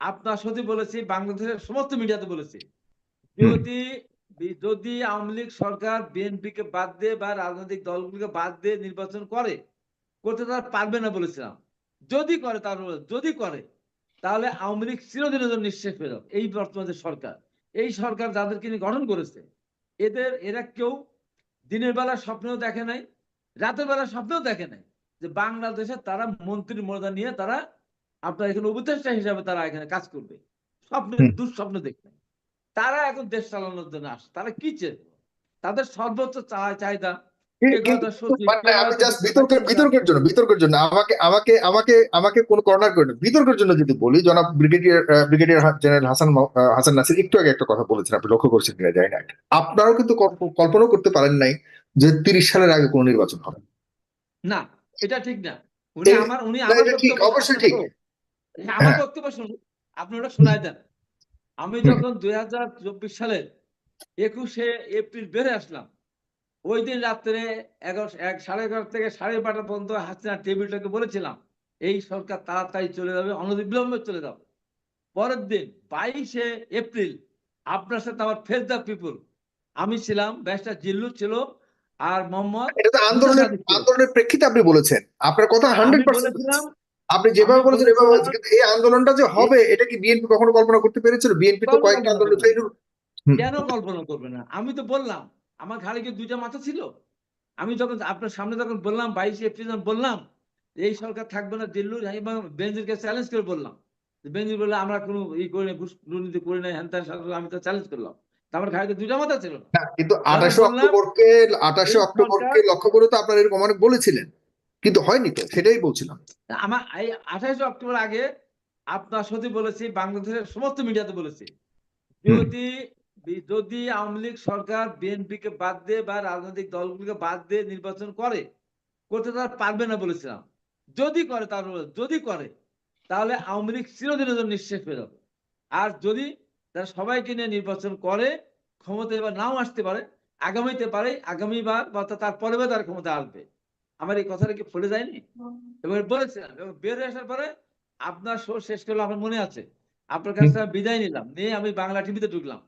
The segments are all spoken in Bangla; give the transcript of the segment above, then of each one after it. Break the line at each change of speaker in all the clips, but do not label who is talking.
আপনার সাথে বলেছি বাংলাদেশের সমস্ত মিডিয়াতে বলেছি। যদি যদি আওয়ামী লীগ সরকার বিএনপি কে বাদ দিয়ে বা রাজনৈতিক দলগুলোকে বাদ দিয়ে নির্বাচন করে করতে তারা পারবে না বলেছিলাম। যদি করে তার যদি করে তাহলে আওয়ামী লীগ চিরদিনের জন্য নিঃশেষ হয়ে যাবে। এই বর্তমান যে সরকার এই সরকার যাদেরকে নিয়ে গঠন করেছে এদের এরা কেউ দিনের বেলা স্বপ্নেও দেখে নাই রাতের বেলা স্বপ্নেও দেখে নাই যে বাংলাদেশে তারা মন্ত্রীর মর্যাদা নিয়ে তারা আপনার এখানে উপদেষ্টা হিসাবে তারা এখানে কাজ করবে। স্বপ্নে। দুঃস্বপ্ন দেখবে। তারা এখন দেশ চালানোর জন্য আসে তারা কি চেয়ে? তাদের সর্বোচ্চ চাহিদা
মানে
কে
আমি
কথা
জাস্ট
মিথ্যা,
বিতর্কের
কে কথা-
বিতর্কের জন্য বিতর্কের জন্য। আমাকে আমাকে আমাকে আমাকে কোনো কর্নার করে বিতর্কের জন্য যদি বলি জনাব ব্রিগেডিয়ার ব্রিগেডিয়ার জেনারেল হাসান মহ- হাসান নাসির একটু আগে একটা কথা বলেছেন আপনি লক্ষ্য করছেন কিনা জানি না। আপনারাও কিন্তু কল্প- কল্পনাও করতে পারেন নাই যে তিরিশ সালের আগে কোনো নির্বাচন হবে।
না এটা ঠিক না। উনি আমার উনি
না,
আমার
ঠিক, অবশ্যই ঠিক।
আমার
হ্যাঁ।
বক্তব্য শুনুন। আপনি ওটা শোনায় দেন। আমি যখন দুই হাজার চব্বিশ সালের একুশে এপ্রিল বেড়ে আসলাম ওই দিন রাত্রে এগারো এক সাড়ে এগারো থেকে সাড়ে বারোটা পর্যন্ত হাসিনা টেবিলটাকে বলেছিলাম এই সরকার তাড়াতাড়ি চলে যাবে অনবিলম্বে চলে যাবে। পরের দিন বাইশে এপ্রিল আপনার সাথে আমার ফেস দ্য পিপুল আমি ছিলাম ব্যাসটা জিল্লু ছিল আর মোহাম্মদ
এটা তো আন্দোলনের আন্দোলনের প্রেক্ষিতে আপনি বলেছেন। আপনার কথা হান্ড্রেড পার্সেন্ট আপনি যেভাবে বলেছেন এভাবে এই আন্দোলনটা যে হবে এটা কি বিএনপি কখনো কল্পনা করতে পেরেছিল? বিএনপি তো কয়েকটা আন্দোলন।
কেন কল্পনা করবে না? আমি তো বললাম আমার ঘাড়ে কি দুইটা মাথা ছিল? আমি যখন আপনার সামনে যখন বললাম বাইশে এপ্রিল যখন বললাম এই সরকার থাকবে না দিল্লু এবং বেঞ্জিরকে চ্যালেঞ্জ করে বললাম। বেঞ্জির বললে আমরা কোনো ই করি না ঘুষ দুর্নীতি করি না হ্যান আমি তো চ্যালেঞ্জ করলাম। আমার ঘাড়ে দুইটা মাথা ছিল? না
কিন্তু আঠাশে অক্টোবরকে আঠাশে অক্টোবরকে লক্ষ্য করে তো আপনারা এরকম অনেক বলেছিলেন। কিন্তু হয়নি তো সেটাই বলছিলাম।
আমার এই আঠাশে অক্টোবর আগে আপনার সাথে বলেছি বাংলাদেশের সমস্ত মিডিয়াতে বলেছি। যদি যদি আওয়ামী লীগ সরকার বিএনপি কে বাদ দিয়ে বা রাজনৈতিক দলগুলোকে বাদ দিয়ে নির্বাচন করে করতে তারা পারবে না বলেছিলাম। যদি করে তার যদি করে তাহলে আওয়ামী লীগ চিরদিনের জন্য নিঃশেষ হয়ে যাবে। আর যদি তারা সবাইকে নিয়ে নির্বাচন করে ক্ষমতা এবার নাও আসতে পারে আগামীতে পারে আগামীবার বা তার পরে তার ক্ষমতা আসবে। আমার এই কথাটা কি ফলে যায়নি? এবার বলেছিলাম এবং বের হয়ে আসার পরে আপনার শো শেষ করল আমার মনে আছে? আপনার কাছ আমি বিদায় নিলাম নিয়ে আমি বাংলা টিভিতে ঢুকলাম।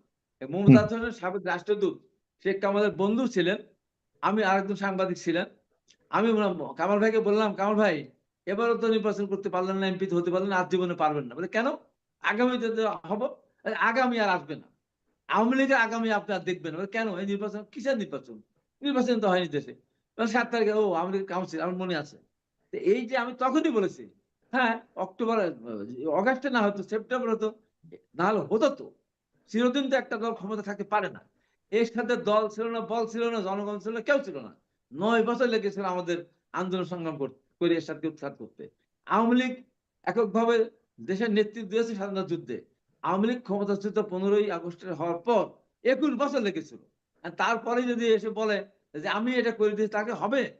মমতাজ সাবেক রাষ্ট্রদূত শেখ কামালের বন্ধু ছিলেন আমি আরেকজন সাংবাদিক ছিলেন। আমি বললাম, কামাল ভাইকে বললাম কামাল ভাই এবারও তো নির্বাচন করতে পারলেন না এমপি হতে পারলেন না, আর জীবনে পারবেন না। বলে কেন? আগামীতে তো হব। আগামী আর আসবে না। আওয়ামী লীগের আগামী আপনি আর দেখবেন। বলে, কেন? এই নির্বাচন কিসের নির্বাচন? নির্বাচন তো হয়নি দেশে। সাত তারিখে, ও লীগ কাউন্সিল আমার মনে আছে। এই যে আমি তখনই বলেছি হ্যাঁ অক্টোবর অগাস্টে না হতো সেপ্টেম্বর হতো না হলে হতো তো। চিরদিন তো একটা দল ক্ষমতা থাকতে পারে না। এর সাথে দল ছিল না, বল ছিল না, জনগণ ছিল না, কেউ ছিল না। নয় বছর লেগেছিল আমাদের আন্দোলন সংগ্রাম করে এর সাথে উৎখাত করতে। আওয়ামী লীগ এককভাবে দেশের নেতৃত্ব দিয়েছে স্বাধীনতা যুদ্ধে। আওয়ামী লীগ ক্ষমতাচ্যুত পনেরোই আগস্টের হওয়ার পর একুশ বছর লেগেছিল। তারপরে যদি এসে বলে যে আমি এটা করে দিয়েছি তাকে হবে।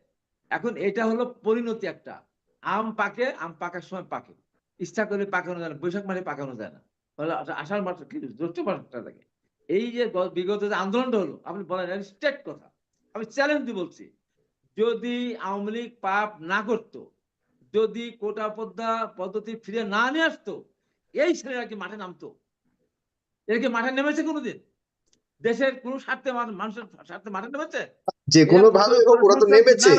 এখন এটা হলো পরিণতি একটা। আম পাকে, আম পাকার সময় পাকে। ইচ্ছা করে পাকানো যায় না, বৈশাখ মাসে পাকানো যায় না। আষা- আষাঢ় মাস কি, জ্যৈষ্ঠ মাসটা থাকে। এই যে বিগত যে আন্দোলনটা হলো, আপনি বলেন স্টেট কথা। আমি চ্যালেঞ্জ দিয়ে বলছি, যদি আওয়ামী লীগ পাপ না করতো, যদি কোটা পদ্মা পদ্ধতি ফিরে না নিয়ে আসতো, এই ছেলেরা কি মাঠে নামতো? এরা কি মাঠে নেমেছে কোনোদিন? দেশের কোন স্বার্থে মানুষের স্বার্থে মাঠে নেমেছে?
যে কোনো ভাবে হোক ওরা তো নেমেছে।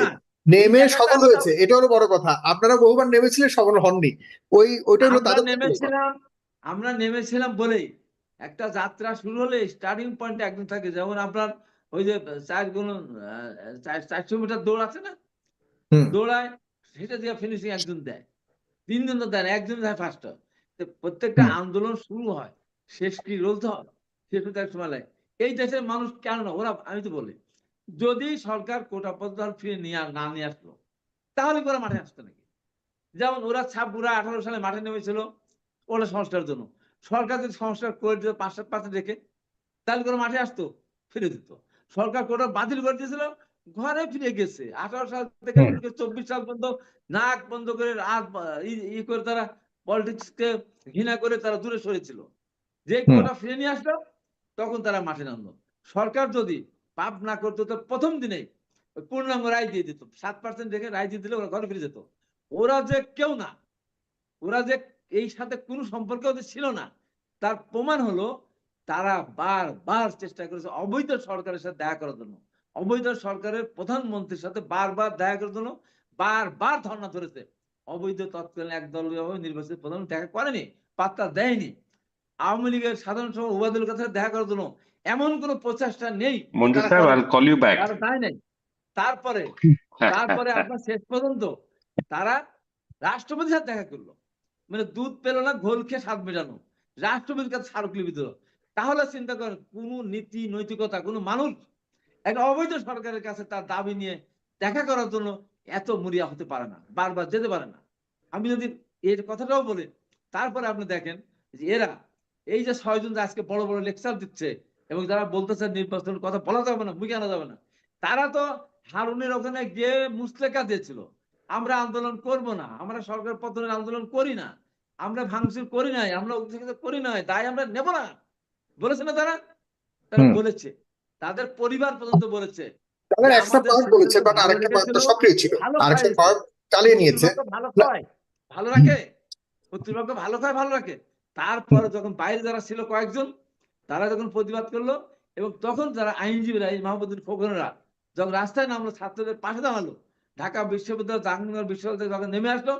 নেমে সফল
আমরা-
হয়েছে এটা হলো বড় কথা। আপনারা বহুবার নেমেছিলেন সফল হননি। ওই ওইটা হলো তাদের
নেমেছিলাম আমরা নেমেছিলাম বলেই। একটা যাত্রা শুরু হলে স্টার্টিং পয়েন্ট একদম থাকে। যেমন আপনার ওই যে চার গুণ চারশো মিটার দৌড় আছে না? দৌড়ায় সেটা দিয়ে ফিনিশিং একজন দেয়। তিনজন তো দেয় একজন দেয় ফার্স্ট প্রত্যেকটা আন্দোলন শুরু হয়। শেষ কি রোলতে হয়। শেষ হতে এক সময় লাগে। এই দেশের মানুষ কেন না? ওরা আমি তো বলি। যদি সরকার কোটা পদ্ধতি ফিরে নিয়ে না নিয়ে আসলো তাহলে ওরা মাঠে আসতো নাকি? যেমন ওরা ছাব্বুরা আঠারো সালে মাঠে নেমেছিল ওরা সংস্কারের জন্য। সরকার যদি সংস্কার করে দিত পাঁচ সাত পার্সেন্ট রেখে তাহলে করে মাঠে আসতো? ফিরে দিত। সরকার কোটা বাতিল করে দিয়েছিল ঘরে ফিরে গেছে। আঠারো সাল থেকে চব্বিশ সাল পর্যন্ত নাক বন্ধ করে রাত ই- ই করে তারা পলিটিক্স কে ঘৃণা করে তারা দূরে সরেছিল যে কোটা ফিরে নিয়ে আসলো তখন তারা মাঠে নামলো। সরকার যদি পাপ না করতো তো প্রথম ওই পূর্ণাঙ্গ রায় দিয়ে দিত। সাত পার্সেন্ট রেখে রায় দিয়ে দিলে ওরা ঘরে ফিরে যেত। ওরা যে কেউ না, ওরা যে এই সাথে কোনো সম্পর্ক ওদের ছিল না। তার প্রমাণ হলো, তারা বারবার চেষ্টা করেছে অবৈধ সরকারের সাথে দেখা করার জন্য। অবৈধ সরকারের প্রধানমন্ত্রীর সাথে বারবার দেখা করার জন্য বারবার ধর্ণা ধরেছে। অবৈধ তৎকালীন একদল নির্বাচিত প্রধান দেখা করেনি, পাত্তা দেয়নি। আওয়ামী লীগের সাধারণ সভা ওবায়দুল কাছে দেখা করার জন্য এমন কোনো প্রচেষ্টা নেই।
মঞ্জু সাহেব back.
নাই। তারপরে তারপরে আপনার শেষ পর্যন্ত তারা রাষ্ট্রপতির সাথে দেখা করল। মানে দুধ পেল না ঘোল খেয়ে স্বাদ মেটানো রাষ্ট্রপতির কাছে স্মারকলিপি দিল। তাহলে চিন্তা করেন কোন নীতি নৈতিকতা কোনো মানুষ একটা অবৈধ সরকারের কাছে তার দাবি নিয়ে দেখা করার জন্য এত মরিয়া হতে পারে না বারবার যেতে পারে না। আমি যদি এর কথাটাও বলি তারপরে আপনি দেখেন যে এরা এই যে ছয়জন আজকে বড় বড় লেকচার দিচ্ছে এবং যারা বলতেছে নির্বাচনের কথা বলা যাবে না মুখে আনা যাবে না। তারা তো হারুনের ওখানে গিয়ে মুসলেকা দিয়েছিল। আমরা আন্দোলন করব না আমরা সরকার পতনের আন্দোলন করি না আমরা ভাঙচুর করি নাই আমরা করি নাই তাই আমরা নেব না। বলেছে না তারা? তারা বলেছে। তাদের পরিবার পর্যন্ত বলেছে।
তাদের একটা
আমাদের
বলেছে বাট
ভালো
আরেকটা পয়েন্ট
লেগেছিল,
সক্রিয় ছিল। আরেকটা
খাইছে।
চালিয়ে নিয়েছে।
ভালো খায় ভালো রাখে। কর্তৃপক্ষ ভালো খায় ভালো রাখে। তারপরে যখন বাইরে যারা ছিল কয়েকজন তারা যখন প্রতিবাদ করল এবং তখন যারা আইনজীবীরা এই মাহমুদুল খোকনরা যখন রাস্তায় নামলো ছাত্রদের পাশে দাঁড়াল ঢাকা বিশ্ববিদ্যালয় জাহাঙ্গীরনগর বিশ্ববিদ্যালয় যখন নেমে আসলো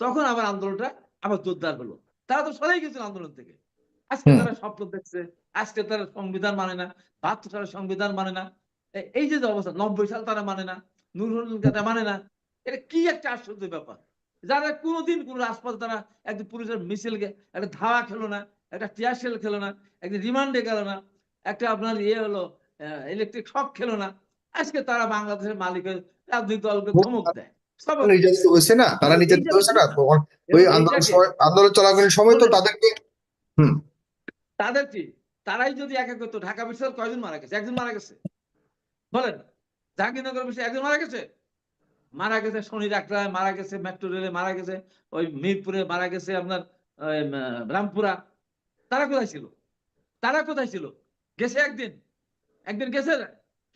তখন আবার আন্দোলনটা আবার জোরদার হলো। তারা তো সরাই গেছিল আন্দোলন থেকে। আজকে তারা স্বপ্ন দেখছে আজকে তারা সংবিধান মানে না বাহাত্তর সালের সংবিধান মানে না। এই যে যে অবস্থা নব্বই সাল তারা মানে না নুরুল তারা মানে না এটা কি একটা আশ্চর্য ব্যাপার? যারা কোনোদিন কোন রাজপথে তারা একজন পুলিশের মিছিলকে একটা ধাওয়া খেলো না একটা টিয়ারশেল খেলো না একটা রিমান্ডে গেল না একটা আপনার ইয়ে হলো ইলেকট্রিক শক খেলো না। আজকে তারা বাংলাদেশের মালিক রাজনৈতিক দলকে ধমক দেয়।
নির্যাতিত হয়েছে না তারা নির্যাতিত হয়েছে না। ওই আন্দোলন আন্দোলন চলাকালীন সময় তো
বলে-
তাদেরকে
তাদের কি? তারাই যদি এক এক করতো ঢাকা বিশ্ববিদ্যালয় কয়জন মারা গেছে? একজন মারা গেছে। বলেন জাহাঙ্গীরনগর বিশ্বে একজন মারা গেছে? মারা গেছে শনি মারা গেছে মেট্রো রেলে মারা গেছে ওই মিরপুরে মারা গেছে আপনার রামপুরা। তারা কোথায় ছিল? তারা কোথায় ছিল? গেছে একদিন। একদিন গেছে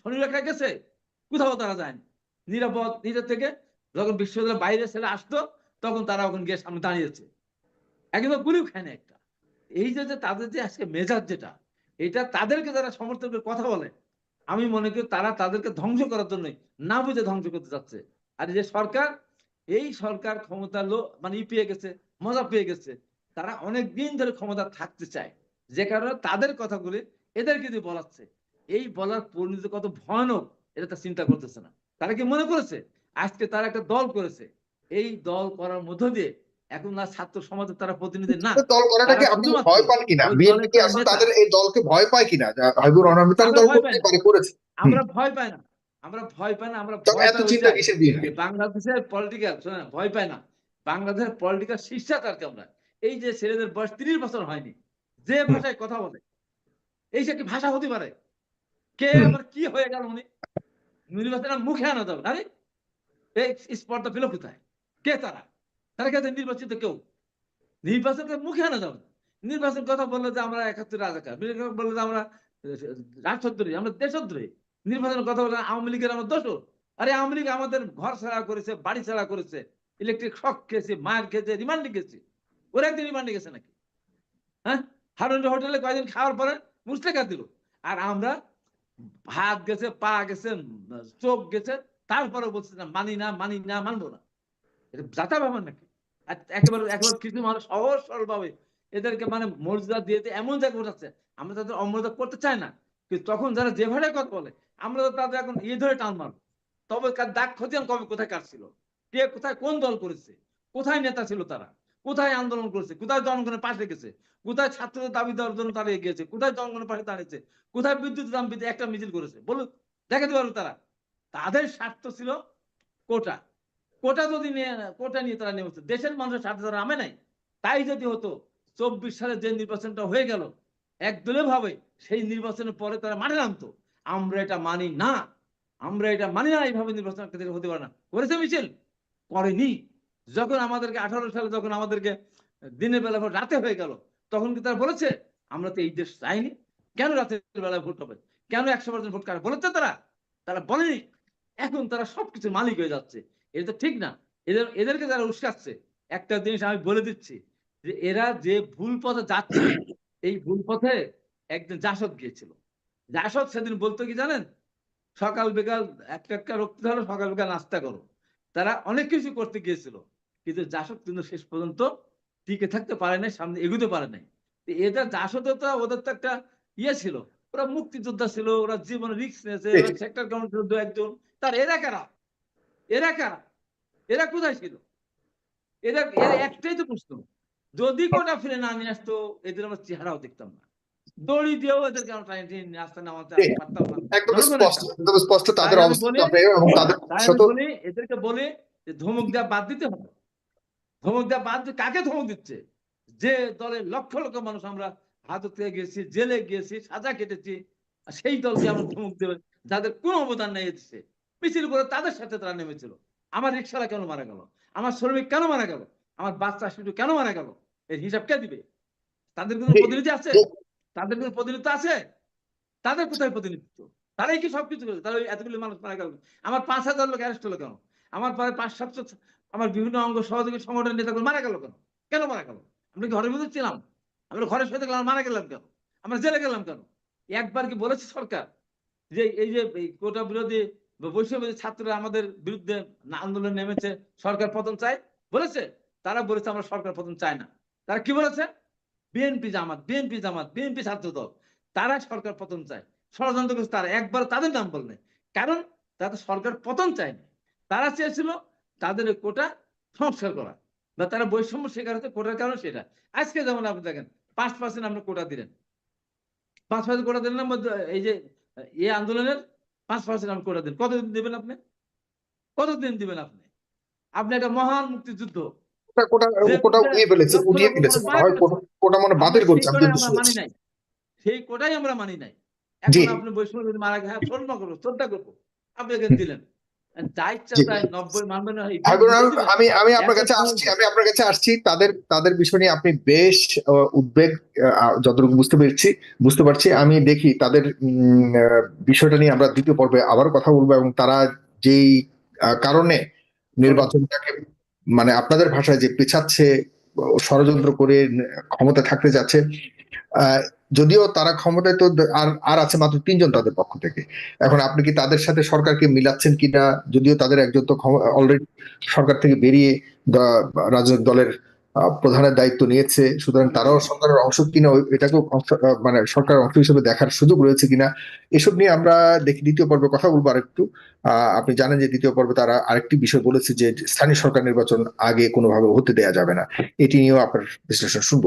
শনি রেখায় গেছে। কোথাও তারা যায়নি। নিরাপদ, নিজের থেকে যখন বিশ্ববিদ্যালয়ের বাইরে ছেলে আসতো, তখন তারা ওখানে গিয়ে সামনে দাঁড়িয়েছে। একদম গুলিও খায় না একটা। এই যে তাদের যে আজকে মেজাজ যেটা, এটা তাদেরকে যারা সমর্থন করে কথা বলে, আমি মনে করি তারা তাদেরকে ধ্বংস করার জন্য না বুঝে ধ্বংস করতে যাচ্ছে আর যে সরকার, এই সরকার ক্ষমতা লো মানে ই পেয়ে গেছে, মজা পেয়ে গেছে। তারা অনেক দিন ধরে ক্ষমতা থাকতে চায়। যে কারণে তাদের কথাগুলি এদেরকে দিয়ে বলাচ্ছে। এই বলার পরিণতি কত ভয়ানক এটা তার চিন্তা করতেছে না। তারা কি মনে করেছে? আজকে তারা একটা দল করেছে। এই দল করার মধ্য দিয়ে এখন আর ছাত্র সমাজের তারা প্রতিনিধি না।
দল করাটাকে
তারা
আপনি ভয় পান কিনা? বিএনপি কি আসলে তাদের এই দলকে ভয় পায় কিনা? হাবিবুর রহমান তারা দল
ভয়
করতে
পাই না।
পারে করেছে।
আমরা ভয় পাই না। আমরা ভয় পাই না আমরা
এত
পাই
চিন্তা কিসের দিয়ে
বাংলাদেশের পলিটিক্যাল ভয় পায় না। বাংলাদেশের পলিটিক্যাল শিষ্টাচারকে আমরা এই যে ছেলেদের বয়স তিরিশ বছর হয়নি যে ভাষায় কথা বলে এই সে কি ভাষা হতে পারে? কে। আবার কি হয়ে গেল উনি? নির্বাচনের মুখে আনা যাবে আরে এই স্পর্ধা পেল কোথায়? কে তারা? তারা কে নির্বাচিত কেউ? নির্বাচনকে মুখে আনা যাবে নির্বাচন কথা বললে যে আমরা একাত্তর রাজাকার বললে যে আমরা রাষ্ট্রদ্রোহী আমরা দেশদ্রোহী নির্বাচনের কথা বলে আওয়ামী লীগের আমরা দোষর। আরে আওয়ামী লীগ আমাদের ঘর ছাড়া করেছে বাড়ি ছাড়া করেছে ইলেকট্রিক শক খেয়েছে মার খেয়েছে রিমান্ডে গেছে ওরা একদিন রিমান্ডে গেছে নাকি? হ্যাঁ? হারুন হোটেলে কয়েকদিন খাওয়ার পরে মুসলেখা দিল? আর আমরা হাত গেছে, পা গেছে চোখ গেছে তারপরে বলছে না, মানি না মানি না, মানবো না। এটা যাতা ব্যাপার নাকি? একেবারে একেবারে কিছু মানুষ সহজ সরল ভাবে এদেরকে মানে মর্যাদা দিয়ে এমন জায়গায় উঠাচ্ছে আমরা তাদের অমর্যাদা করতে চাই না। কিন্তু তখন যারা যে ভাষায় কথা বলে, আমরা তো তাদের এখন ইয়ে ধরে টান মারবো। তবে দাগ খতিয়ান কবে কোথায় কাটছিল কে কোথায় কোন দল করেছে? কোথায় নেতা ছিল তারা? কোথায় আন্দোলন করেছে? কোথায় জনগণের পাশে গেছে কোথায় ছাত্রদের দাবি দেওয়ার জন্য তারা এগিয়েছে? কোথায় জনগণের পাশে দাঁড়িয়েছে? কোথায় বিদ্যুৎ দাম বৃদ্ধি একটা মিছিল করেছে? বলুন দেখাতে পারবে তারা। তাদের স্বার্থ ছিল কোটা। কোটা যদি নিয়ে, কোটা নিয়ে তারা নেমেছে, দেশের মানুষের স্বার্থ তারা নামে নাই। তাই যদি হতো, চব্বিশ সালে যে নির্বাচনটা হয়ে গেল একদলীয় ভাবে সেই নির্বাচনের পরে তারা মাঠে নামতো। আমরা এটা মানি না। আমরা এটা মানি না, এইভাবে নির্বাচন হতে পারে না। করেছে মিছিল? করেনি। যখন আমাদেরকে আঠারো সালে যখন আমাদেরকে দিনের বেলা রাতে হয়ে গেল, তখন কি তারা বলেছে, আমরা তো এই দেশ চাইনি। কেন রাতের বেলায় ভোট হবে কেন একশো পার্সেন্ট ভোট কাটে বলেছে তারা। তারা বলেনি। এখন তারা সবকিছুর মালিক হয়ে যাচ্ছে। এটা তো ঠিক না। এদের, এদেরকে যারা উস্কাচ্ছে, একটা জিনিস আমি বলে দিচ্ছি যে এরা যে ভুল পথে যাচ্ছে, এই ভুল পথে একদিন জাসদ গিয়েছিল। জাসদ সেদিন বলতো কি জানেন? সকাল বিকাল একটা একটা রক্ত ধরো সকাল বিকাল নাস্তা করো। তারা অনেক কিছু করতে গিয়েছিল। কিন্তু জাসদ কিন্তু শেষ পর্যন্ত টিকে থাকতে পারে নাই সামনে এগোতে পারে নাই। তো এদের জাসদ তো ওদের তো একটা ইয়ে ছিল ওরা মুক্তিযোদ্ধা ছিল ওরা জীবনে রিস্ক নিয়েছে সেক্টর কমান্ডার দু একজন। তার এরা কারা? এরা কারা? এরা কোথায় ছিল? এরা একটাই তো প্রশ্ন। যদি কোটা ফিরে না নিয়ে আসতো এদের আমরা চেহারাও দেখতাম না। দড়ি দিয়েও এদেরকে আমরা টাইম রাস্তা নামাতে
ঠিক।
পারতাম না।
একদম স্পষ্ট একদম স্পষ্ট তাদের অবস্থা
এদেরকে বলি যে ধমক দেওয়া বাদ দিতে হবে। ধমক দেওয়া বাদ কাকে ধমক দিচ্ছে? যে দলের লক্ষ লক্ষ মানুষ আমরা হাজতে গেছি, জেলে গিয়েছি সাজা কেটেছি সেই দলকে আমরা ধমক দেবে, যাদের কোনো অবদান নেই এদেশে মিছিল করে তাদের সাথে তারা নেমেছিল। আমার রিক্সারা কেন মারা গেল? আমার শ্রমিক কেন মারা গেল? আমার বাচ্চা শিশু কেন মারা গেল? এর হিসাব কে দিবে? তাদের কোনো প্রতিনিধি আছে। তাদের কোনো প্রতিনিধিত্ব আছে? তাদের কোথায় প্রতিনিধিত্ব? তারাই কি সবকিছু করেছে? তারা এতগুলো মানুষ মারা গেল আমার পাঁচ হাজার লোক অ্যারেস্ট হলো কেন? আমার পরে পাঁচ, সাতশো আমার বিভিন্ন অঙ্গ সহযোগী সংগঠনের নেতাগুলো মারা গেল কেন? কেন মারা গেল? আমরা ঘরের মধ্যে ছিলাম? আমরা ঘরের সাথে গেলাম, মারা গেলাম কেন? আমরা জেলে গেলাম কেন? একবার কি বলেছে সরকার যে এই যে কোটা বিরোধী বৈষম্য ছাত্ররা আমাদের বিরুদ্ধে আন্দোলন নেমেছে, সরকার পতন চায়? বলেছে। তারা বলেছে আমরা সরকার পতন চাই না। তারা কি বলেছে? BNP Jamaat BNP Jamaat, BNP Chhatra Dal, তারা সরকার পতন চায়। ষড়যন্ত্র তারা। একবার তাদের নাম বললেন কারণ তারা সরকার পতন চায়নি। তারা চেয়েছিল তাদের কোটা সংস্কার করা বা তারা বৈষম্য শিকার হতে কোটার কারণ সেটা। আজকে যেমন আপনি দেখেন পাঁচ পার্সেন্ট আপনি কোটা দিলেন। পাঁচ পার্সেন্ট কোটা দিলেন এই যে এই আন্দোলনের পাঁচ পার্সেন্ট আপনি কোটা দিন কতদিন দিবেন আপনি? কতদিন দিবেন আপনি? আপনি একটা মহান মুক্তিযুদ্ধ।
মনে মনে
আমরা
বাতিল
সেই কোটাই আমরা নাই। সেই কোটাই আমরা নাই।
জি।
এখন আপনি বৈষ্ণব যদি মারা গেছে শ্রদ্ধা করব শ্রদ্ধা করব আপনি দিলেন।
আমি- আমি আপনার কাছে আসছি আমি আপনার কাছে আসছি। তাদের তাদের বিষয় নিয়ে আপনি বেশ উদ্বেগ যতটুকু বুঝতে পেরেছি বুঝতে পারছি। আমি দেখি তাদের উম, বিষয়টা নিয়ে আমরা দ্বিতীয় পর্বে আবারও কথা বলব এবং তারা যেই কারণে নির্বাচনটাকে মানে আপনাদের ভাষায় যে পেছাচ্ছে ষড়যন্ত্র করে ক্ষমতা থাকতে যাচ্ছে আহ, যদিও তারা ক্ষমতায় তো আর আর আছে মাত্র তিনজন তাদের পক্ষ থেকে। এখন আপনি কি তাদের সাথে সরকারকে মিলাচ্ছেন কিনা যদিও তাদের একজন তো অলরেডি সরকার থেকে বেরিয়ে রাজনৈতিক দলের প্রধানের দায়িত্ব নিয়েছে সুতরাং তারাও সরকারের অংশ কিনা এটাকেও মানে সরকারের অংশ হিসেবে দেখার সুযোগ রয়েছে কিনা এসব নিয়ে আমরা দেখি দ্বিতীয় পর্বে কথা বলব আরেকটু। আহ, আপনি জানেন যে দ্বিতীয় পর্বে তারা আরেকটি বিষয় বলেছে যে স্থানীয় সরকার নির্বাচন আগে কোনোভাবে হতে দেয়া যাবে না। এটি নিয়েও আপনার বিশ্লেষণ শুনব।